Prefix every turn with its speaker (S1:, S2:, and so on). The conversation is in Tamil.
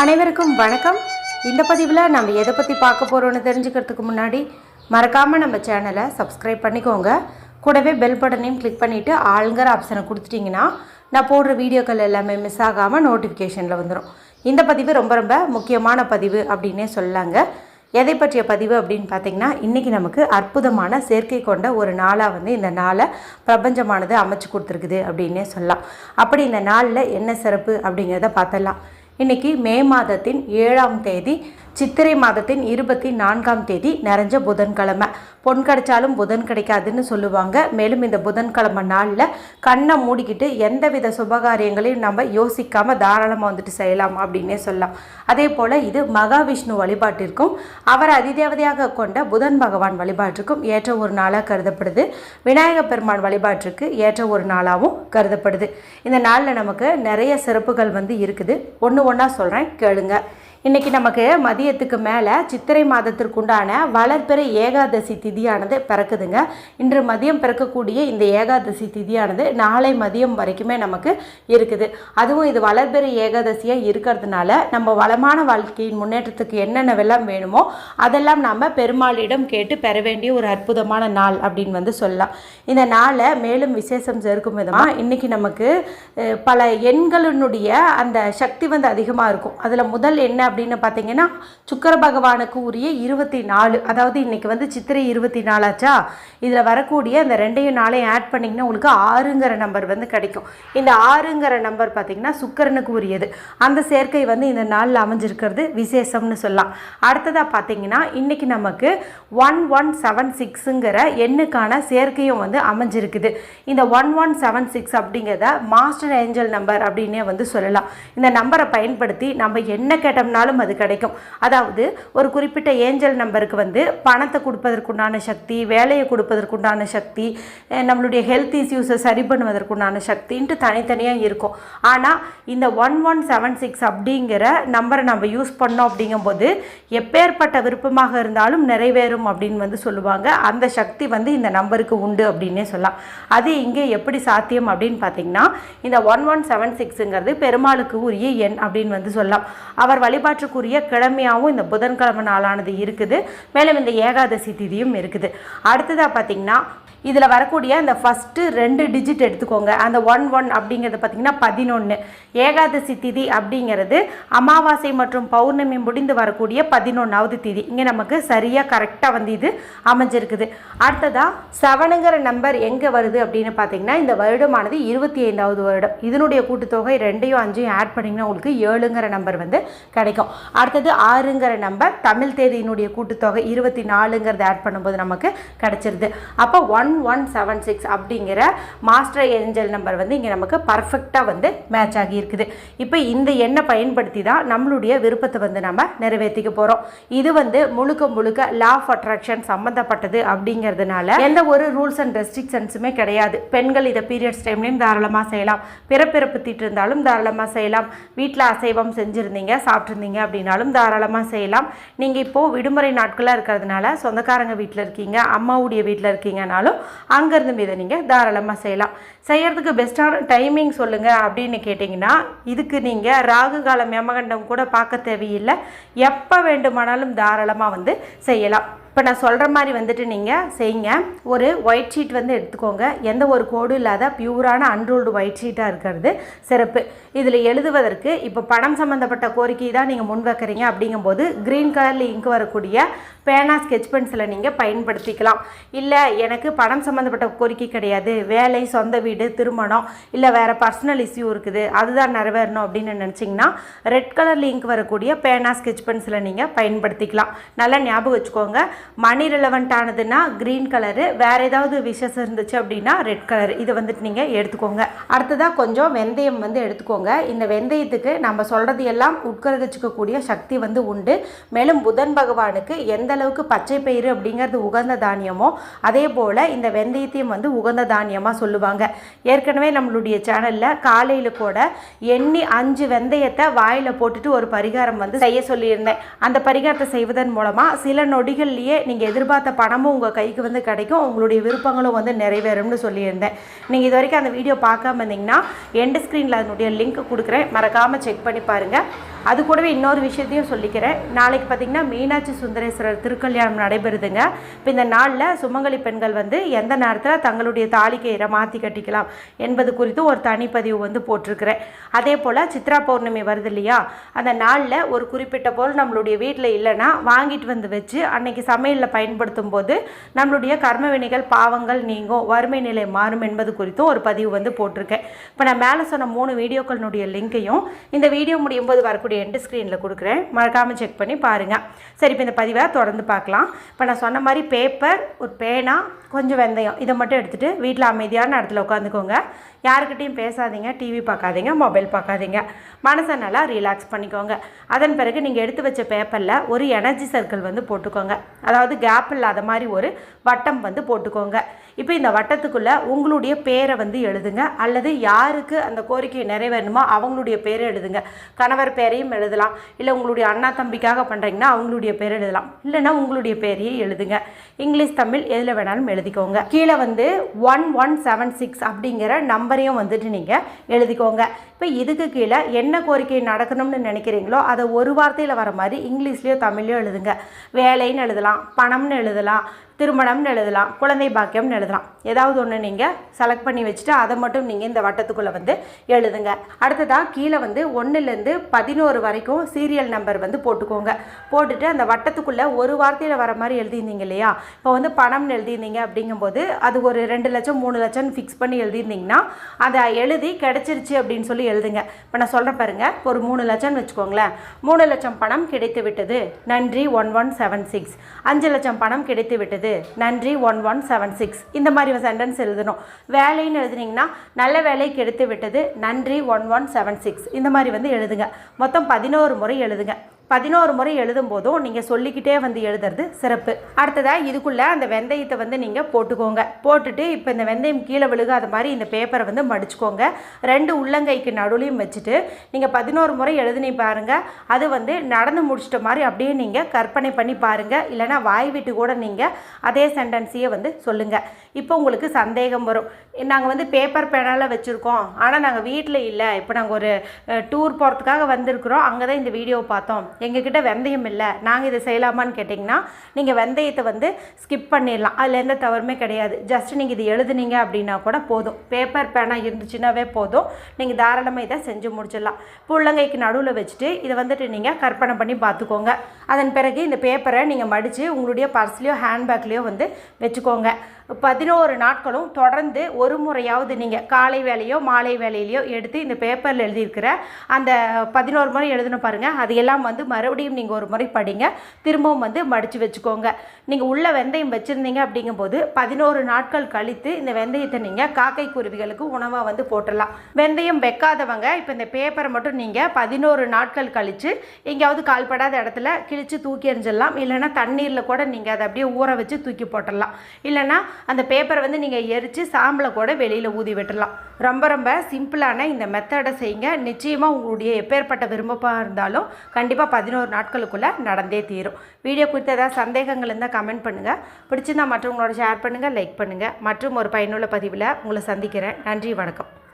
S1: அனைவருக்கும் வணக்கம். இந்த பதிவில் நம்ம எதை பற்றி பார்க்க போகிறோன்னு தெரிஞ்சுக்கிறதுக்கு முன்னாடி மறக்காமல் நம்ம சேனலை சப்ஸ்கிரைப் பண்ணிக்கோங்க. கூடவே பெல் பட்டனையும் கிளிக் பண்ணிவிட்டு ஆளுங்கிற ஆப்ஷனை கொடுத்துட்டிங்கன்னா நான் போடுற வீடியோக்கள் எல்லாமே மிஸ் ஆகாமல் நோட்டிஃபிகேஷனில் வந்துடும் இந்த பதிவு ரொம்ப ரொம்ப முக்கியமான பதிவு அப்படின்னே சொல்லலாங்க. எதை பற்றிய பதிவு அப்படின்னு பார்த்தீங்கன்னா இன்றைக்கி நமக்கு அற்புதமான சேர்க்கை கொண்ட ஒரு நாளாக வந்து இந்த நாளை பிரபஞ்சமானது அமைச்சு கொடுத்துருக்குது அப்படின்னே சொல்லலாம். அப்படி இந்த நாளில் என்ன சிறப்பு அப்படிங்கிறத பார்த்தலாம் இன்னைக்கு மே மாதத்தின் ஏழாம் தேதி சித்திரை மாதத்தின் இருபத்தி நான்காம் தேதி நிறைஞ்ச புதன்கிழமை. பொன் கிடைச்சாலும் புதன் கிடைக்காதுன்னு சொல்லுவாங்க. மேலும் இந்த புதன்கிழமை நாளில் கண்ணை மூடிக்கிட்டு எந்தவித சுபகாரியங்களையும் நம்ம யோசிக்காமல் தாராளமாக வந்துட்டு செய்யலாம் அப்படின்னே சொல்லலாம். அதே போல் இது மகாவிஷ்ணு வழிபாட்டிற்கும் அவர் அதிதேவதையாக கொண்ட புதன் பகவான் வழிபாட்டிற்கும் ஏற்ற ஒரு நாளாக கருதப்படுது. விநாயக பெருமான் வழிபாட்டிற்கு ஏற்ற ஒரு நாளாகவும் கருதப்படுது. இந்த நாளில் நமக்கு நிறைய சிறப்புகள் வந்து இருக்குது. ஒன்று ஒன்றா சொல்கிறேன் கேளுங்கள் இன்றைக்கி நமக்கு மதியத்துக்கு மேலே சித்திரை மாதத்திற்குண்டான வளர்பிறை ஏகாதசி திதியானது பிறக்குதுங்க. இன்று மதியம் பிறக்கக்கூடிய இந்த ஏகாதசி திதியானது நாளை மதியம் வரைக்குமே நமக்கு இருக்குது. அதுவும் இது வளர்பிறை ஏகாதசியாக இருக்கிறதுனால நம்ம வளமான வாழ்க்கையின் முன்னேற்றத்துக்கு என்னென்னவெல்லாம் வேணுமோ அதெல்லாம் நாம் பெருமாளிடம் கேட்டு பெற வேண்டிய ஒரு அற்புதமான நாள் அப்படின்னு வந்து சொல்லலாம். இந்த நாளை மேலும் விசேஷம் சேர்க்கும் விதமாக இன்றைக்கி நமக்கு பல எண்களினுடைய அந்த சக்தி வந்து அதிகமாக இருக்கும். அதில் முதல் என்ன அப்படின்னு பார்த்தீங்கன்னா சுக்கர பகவானுக்கு உரிய இருபத்தி நாலு அதாவது இன்னைக்கு வந்து சித்திரை இருபத்தி நாலாச்சா இதில் வரக்கூடிய அந்த ரெண்டையும் நாளையும் ஆட் பண்ணிங்கன்னா உங்களுக்கு ஆறுங்கிற நம்பர் வந்து கிடைக்கும். இந்த ஆறுங்கிற நம்பர் பார்த்தீங்கன்னா சுக்கரனுக்கு உரியது. அந்த சேர்க்கை வந்து இந்த நாளில் அமைஞ்சிருக்கிறது விசேஷம்னு சொல்லலாம். அடுத்ததாக பார்த்தீங்கன்னா இன்றைக்கி நமக்கு ஒன் ஒன் செவன் சிக்ஸுங்கிற எண்ணுக்கான சேர்க்கையும் வந்து அமைஞ்சிருக்குது. இந்த ஒன் ஒன் செவன் சிக்ஸ் அப்படிங்கிறத மாஸ்டர் ஏஞ்சல் நம்பர் அப்படின்னே வந்து சொல்லலாம். இந்த நம்பரை பயன்படுத்தி நம்ம என்ன கேட்டோம்னா கேட்டோம்னாலும் அது கிடைக்கும். அதாவது ஒரு குறிப்பிட்ட ஏஞ்சல் நம்பருக்கு வந்து பணத்தை கொடுப்பதற்குண்டான சக்தி வேலையை கொடுப்பதற்குண்டான சக்தி நம்மளுடைய ஹெல்த் இஷ்யூஸை சரி பண்ணுவதற்குண்டான சக்தின்ட்டு தனித்தனியாக இருக்கும். ஆனால் இந்த ஒன் ஒன் செவன் சிக்ஸ் அப்படிங்கிற நம்பரை நம்ம யூஸ் பண்ணோம் அப்படிங்கும்போது எப்பேற்பட்ட விருப்பமாக இருந்தாலும் நிறைவேறும் அப்படின்னு வந்து சொல்லுவாங்க. அந்த சக்தி வந்து இந்த நம்பருக்கு உண்டு அப்படின்னே சொல்லலாம். அது இங்கே எப்படி சாத்தியம் அப்படின்னு பார்த்தீங்கன்னா இந்த ஒன் ஒன் செவன் சிக்ஸுங்கிறது பெருமாளுக்கு உரிய எண் அப்படின்னு வந்து சொல்லலாம். அவர் வழிபாட்டுக்குரிய கிழமையாகவும் இந்த புதன்கிழமை நாளானது இருக்குது. மேலும் இந்த ஏகாதசி திதியும் இருக்குது. அடுத்ததாக பார்த்தீங்கன்னா இதில் வரக்கூடிய அந்த ஃபஸ்ட்டு ரெண்டு டிஜிட் எடுத்துக்கோங்க. அந்த ஒன் ஒன் அப்படிங்கிறது பார்த்தீங்கன்னா பதினொன்று ஏகாதசி திதி அப்படிங்கிறது அமாவாசை மற்றும் பௌர்ணமி முடிந்து வரக்கூடிய பதினொன்றாவது திதி. இங்கே நமக்கு சரியாக கரெக்டாக வந்து இது அமைஞ்சிருக்குது. அடுத்ததாக செவனுங்கிற நம்பர் எங்கே வருது அப்படின்னு பார்த்தீங்கன்னா இந்த வருடமானது இருபத்தி ஐந்தாவது வருடம். இதனுடைய கூட்டுத்தொகை ரெண்டையும் அஞ்சையும் ஆட் பண்ணிங்கன்னா உங்களுக்கு ஏழுங்கிற நம்பர் வந்து கிடைக்கும். அடுத்தது ஆறுங்கிற நம்பர் தமிழ் தேதியினுடைய கூட்டுத்தொகை இருபத்தி நாலுங்கிறத ஆட் பண்ணும்போது நமக்கு கிடச்சிருது. அப்போ ஒன் ஒன் செவன் சிக்ஸ் அப்படிங்கிற மாஸ்டர் ஏஞ்சல் நம்பர் வந்து இங்கே நமக்கு பர்ஃபெக்டாக வந்து மேட்ச் ஆகி இருக்குது இப்போ இந்த எண்ணை பயன்படுத்தி தான் நம்மளுடைய விருப்பத்தை வந்து நம்ம நிறைவேற்றிக்க போகிறோம் இது வந்து முழுக்க முழுக்க லா ஆஃப் அட்ராக்ஷன் சம்மந்தப்பட்டது அப்படிங்கிறதுனால எந்த ஒரு ரூல்ஸ் அண்ட் ரெஸ்ட்ரிக்ஷன்ஸுமே கிடையாது. பெண்கள் இதை பீரியட்ஸ் டைம்லையும் தாராளமாக செய்யலாம். பிறப்பிறப்பு தீட்டு இருந்தாலும் தாராளமாக செய்யலாம். வீட்டில் அசைவம் செஞ்சுருந்தீங்க சாப்பிட்ருந்தீங்க அப்படின்னாலும் தாராளமாக செய்யலாம். நீங்கள் இப்போது விடுமுறை நாட்களாக இருக்கிறதுனால சொந்தக்காரங்க வீட்டில் இருக்கீங்க அம்மாவுடைய வீட்டில் இருக்கீங்கனாலும் அங்கேருந்து இதை நீங்கள் தாராளமாக செய்யலாம். செய்கிறதுக்கு பெஸ்ட்டான டைமிங் சொல்லுங்கள் அப்படின்னு கேட்டிங்கன்னா இதுக்கு நீங்கள் ராகு காலம் யமகண்டம் கூட பார்க்க தேவையில்லை. எப்போ வேண்டுமானாலும் தாராளமாக வந்து செய்யலாம். இப்போ நான் சொல்கிற மாதிரி வந்துட்டு நீங்கள் செய்யுங்க. ஒரு ஒயிட் ஷீட் வந்து எடுத்துக்கோங்க. எந்த ஒரு கோடும் இல்லாத பியூரான அன்ரூல்டு ஒயிட் ஷீட்டாக இருக்கிறது. சிறப்பு. இதில் எழுதுவதற்கு இப்போ பணம் சம்மந்தப்பட்ட கோரிக்கை தான் நீங்கள் முன் வைக்கிறீங்க அப்படிங்கும்போது க்ரீன் கலரில் இங்கு வரக்கூடிய பேனா ஸ்கெட்ச் பென்சிலை நீங்கள் பயன்படுத்திக்கலாம். இல்லை எனக்கு பணம் சம்மந்தப்பட்ட கோரிக்கை கிடையாது. வேலை சொந்த வீடு திருமணம் இல்லை வேறு பர்சனல் இஷ்யூ இருக்குது. அதுதான் நிறைவேறணும் அப்படின்னு நினச்சிங்கன்னா ரெட் கலரில் லிங்க் வரக்கூடிய பேனா ஸ்கெட்ச் பென்சிலை நீங்கள் பயன்படுத்திக்கலாம். நல்லா ஞாபகம் வச்சுக்கோங்க. மணி ரிலவெண்ட்டானதுன்னா க்ரீன் கலரு வேறு ஏதாவது விஷஸ் இருந்துச்சு அப்படின்னா ரெட் கலர் இதை வந்துட்டு நீங்கள் எடுத்துக்கோங்க. அடுத்ததாக கொஞ்சம் வெந்தயம் வந்து எடுத்துக்கோங்க. இந்த வெந்தயத்துக்கு நம்ம சொல்கிறது எல்லாம் உட்கரகிச்சிக்கக்கூடிய சக்தி வந்து உண்டு. மேலும் புதன் பகவானுக்கு எந்த அளவுக்கு பச்சை பயிறு அப்படிங்கிறது உகந்த தானியமோ அதே போல் இந்த வெந்தயத்தையும் வந்து உகந்த தானியமாக சொல்லுவாங்க. ஏற்கனவே நம்மளுடைய சேனலில் காலையில் கூட எண்ணி அஞ்சு வெந்தயத்தை வாயில் போட்டுட்டு ஒரு பரிகாரம் வந்து செய்ய சொல்லியிருந்தேன். அந்த பரிகாரத்தை செய்வதன் மூலமாக சில நொடிகள்லேயே நீங்கள் எதிர்பார்த்த பணமும் உங்கள் கைக்கு வந்து கிடைக்கும். உங்களுடைய விருப்பங்களும் வந்து நிறைவேறும்னு சொல்லியிருந்தேன். நீங்கள் இது வரைக்கும் அந்த வீடியோ பார்க்காம இருந்தீங்கன்னா எண்டு ஸ்க்ரீனில் அதனுடைய லிங்க் கொடுக்குறேன். மறக்காமல் செக் பண்ணி பாருங்கள் அது கூடவே இன்னொரு விஷயத்தையும் சொல்லிக்கிறேன். நாளைக்கு பார்த்தீங்கன்னா மீனாட்சி சுந்தரேஸ்வரர் திருக்கல்யாணம் நடைபெறுதுங்க. இப்போ இந்த நாளில் சுமங்கலி பெண்கள் வந்து எந்த நேரத்தில் தங்களுடைய தாலி கயிறை மாற்றி கட்டிக்கலாம் என்பது குறித்து ஒரு தனிப்பதிவு வந்து போட்டிருக்கிறேன். அதே போல் சித்ரா பௌர்ணமி வருது இல்லையா? அந்த நாளில் ஒரு குறிப்பிட்ட பொருள் நம்மளுடைய வீட்டில் இல்லைன்னா வாங்கிட்டு வந்து வச்சு அன்னைக்கு சமையலில் பயன்படுத்தும் போது நம்மளுடைய கர்ம வினைகள் பாவங்கள் நீங்கும் வறுமை நிலை மாறும் என்பது குறித்தும் ஒரு பதிவு வந்து போட்டிருக்கேன். இப்போ நான் மேலே சொன்ன மூணு வீடியோக்களினுடைய லிங்கையும் இந்த வீடியோ முடியும் போது வரக்கூடிய எண்டு ஸ்க்ரீனில் கொடுக்குறேன். மறக்காமல் செக் பண்ணி பாருங்கள் சரி இப்போ இந்த பதிவை தொடர்ந்து பார்க்கலாம். இப்போ நான் சொன்ன மாதிரி பேப்பர் ஒரு பேனா கொஞ்சம் வெந்தயம் இதை மட்டும் எடுத்துகிட்டு வீட்டில் அமைதியான இடத்துல உட்காந்துக்கோங்க. யாருக்கிட்டையும் பேசாதீங்க டிவி பார்க்காதீங்க மொபைல் பார்க்காதீங்க. மனசை நல்லா ரிலாக்ஸ் பண்ணிக்கோங்க. அதன் பிறகு நீங்கள் எடுத்து வச்ச பேப்பரில் ஒரு எனர்ஜி சர்க்கிள் வந்து போட்டுக்கோங்க. அதாவது கேப் இல்லாத மாதிரி ஒரு வட்டம் வந்து போட்டுக்கோங்க. இப்போ இந்த வட்டத்துக்குள்ளே உங்களுடைய பேரை வந்து எழுதுங்க. அல்லது யாருக்கு அந்த கோரிக்கை நிறைவேறணுமோ அவங்களுடைய பேரை எழுதுங்க. கணவர் பேரையும் எழுதலாம். இல்லை உங்களுடைய அண்ணா தம்பிக்காக பண்ணுறீங்கன்னா அவங்களுடைய பேர் எழுதலாம். இல்லைன்னா உங்களுடைய பேரையே எழுதுங்க. இங்கிலீஷ் தமிழ் எதில் வேணாலும் எழுதிக்கோங்க. கீழே வந்து ஒன் ஒன் செவன் சிக்ஸ் அப்படிங்கிற நம்பரையும் வந்துட்டு நீங்கள் எழுதிக்கோங்க. இப்போ இதுக்கு கீழே என்ன கோரிக்கை நடக்கணும்னு நினைக்கிறீங்களோ அதை ஒரு வார்த்தையில் வர மாதிரி இங்கிலீஷ்லேயோ தமிழ்லையோ எழுதுங்க. வேலைன்னு எழுதலாம். பணம்னு எழுதலாம். திருமணம்னு எழுதலாம் குழந்தை பாக்கியம்னு எழுதலாம். ஏதாவது ஒன்று நீங்கள் செலக்ட் பண்ணி வச்சுட்டு அதை மட்டும் நீங்கள் இந்த வட்டத்துக்குள்ளே வந்து எழுதுங்க. அடுத்ததாக கீழே வந்து ஒன்றுலேருந்து பதினோரு வரைக்கும் சீரியல் நம்பர் வந்து போட்டுக்கோங்க. போட்டுட்டு அந்த வட்டத்துக்குள்ளே ஒரு வார்த்தையில் வர மாதிரி எழுதியிருந்தீங்க இல்லையா? இப்போ வந்து பணம்னு எழுதியிருந்தீங்க அப்படிங்கும்போது அது ஒரு ரெண்டு லட்சம் மூணு லட்சம் ஃபிக்ஸ் பண்ணி எழுதியிருந்தீங்கன்னா அதை எழுதி கிடச்சிருச்சு அப்படின்னு சொல்லி எழுதுங்க. இப்போ நான் சொல்கிறேன் பாருங்கள் ஒரு மூணு லட்சம்னு வச்சுக்கோங்களேன். மூணு லட்சம் பணம் கிடைத்து விட்டது. நன்றி ஒன் ஒன் செவன் சிக்ஸ் அஞ்சு லட்சம் பணம் கிடைத்து விட்டது. நன்றி ஒன் ஒன் செவன் சிக்ஸ் இந்த மாதிரி சென்டென்ஸ் எழுதணும். வேலைன்னு எழுதுனீங்கன்னா நல்ல வேலை கெடுத்து விட்டது. நன்றி ஒன் ஒன் செவன் சிக்ஸ் இந்த மாதிரி வந்து எழுதுங்க. மொத்தம் பதினோரு முறை எழுதுங்க. பதினோரு முறை எழுதும் போதும் நீங்கள் சொல்லிக்கிட்டே வந்து எழுதுறது சிறப்பு. அடுத்ததாக இதுக்குள்ளே அந்த வெந்தயத்தை வந்து நீங்கள் போட்டுக்கோங்க. போட்டுட்டு இப்போ இந்த வெந்தயம் கீழே விழுகாத மாதிரி இந்த பேப்பரை வந்து மடிச்சுக்கோங்க. ரெண்டு உள்ளங்கைக்கு நடுவுலையும் வச்சுட்டு நீங்கள் பதினோரு முறை எழுதுனி பாருங்கள் அது வந்து நடந்து முடிச்சிட்ட மாதிரி அப்படியே நீங்கள் கற்பனை பண்ணி பாருங்கள் இல்லைனா வாய் விட்டு கூட நீங்கள் அதே சென்டென்ஸையே வந்து சொல்லுங்கள் இப்போ உங்களுக்கு சந்தேகம் வரும். நாங்கள் வந்து பேப்பர் பேனால் வச்சுருக்கோம். ஆனால் நாங்கள் வீட்டில் இல்லை. இப்போ நாங்கள் ஒரு டூர் போகிறதுக்காக வந்திருக்கிறோம். அங்கே தான் இந்த வீடியோ பார்த்தோம். எங்ககிட்ட வெந்தயம் இல்லை. நாங்கள் இதை செய்யலாமான்னு கேட்டிங்கன்னா நீங்கள் வெந்தயத்தை வந்து ஸ்கிப் பண்ணிடலாம். அதில் எந்த தவறுமே கிடையாது. ஜஸ்ட் நீங்கள் இது எழுதுனீங்க அப்படின்னா கூட போதும். பேப்பர் பேனா இருந்துச்சுன்னாவே போதும். நீங்கள் தாராளமாக இதை செஞ்சு முடிச்சிடலாம். புள்ளங்கைக்கு நடுவில் வச்சுட்டு இதை வந்துட்டு நீங்கள் கற்பனை பண்ணி பார்த்துக்கோங்க. அதன் பிறகு இந்த பேப்பரை நீங்கள் மடித்து உங்களுடைய பர்ஸ்லேயோ ஹேண்ட்பேக்லேயோ வந்து வச்சுக்கோங்க. பதினோரு நாட்களும் தொடர்ந்து ஒரு முறையாவது நீங்கள் காலை வேலையோ மாலை வேலையிலையோ எடுத்து இந்த பேப்பரில் எழுதியிருக்கிற அந்த பதினோரு முறை எழுதணும் பாருங்கள் அது எல்லாம் வந்து மறுபடியும் நீங்கள் ஒரு முறை படிங்க. திரும்பவும் வந்து மடித்து வச்சுக்கோங்க. நீங்கள் உள்ள வெந்தயம் வச்சுருந்தீங்க அப்படிங்கும்போது பதினோரு நாட்கள் கழித்து இந்த வெந்தயத்தை நீங்கள் காக்கை குருவிகளுக்கு உணவாக வந்து போட்டுடலாம். வெந்தயம் வைக்காதவங்க இப்போ இந்த பேப்பரை மட்டும் நீங்கள் பதினோரு நாட்கள் கழித்து எங்கேயாவது கால்படாத இடத்துல கிழித்து தூக்கி எறிஞ்சிடலாம். இல்லைன்னா தண்ணீரில் கூட நீங்கள் அதை அப்படியே ஊற வச்சு தூக்கி போட்டுடலாம். இல்லைன்னா அந்த பேப்பரை வந்து நீங்கள் எரித்து சாம்பலை கூட வெளியில் ஊதி விட்டுடலாம் ரொம்ப ரொம்ப சிம்பிளான இந்த மெத்தடை செய்யுங்க. நிச்சயமாக உங்களுடைய எப்பேற்பட்ட விருப்பமாக இருந்தாலும் கண்டிப்பாக பதினோரு நாட்களுக்குள்ளே நடந்தே தீரும். வீடியோ குறித்த ஏதாவது சந்தேகங்கள் இருந்தால் கமெண்ட் பண்ணுங்கள் பிடிச்சிருந்தா மற்றவங்களோட ஷேர் பண்ணுங்கள் லைக் பண்ணுங்கள் மற்றும் ஒரு பயனுள்ள பதிவில் உங்களை சந்திக்கிறேன். நன்றி வணக்கம்.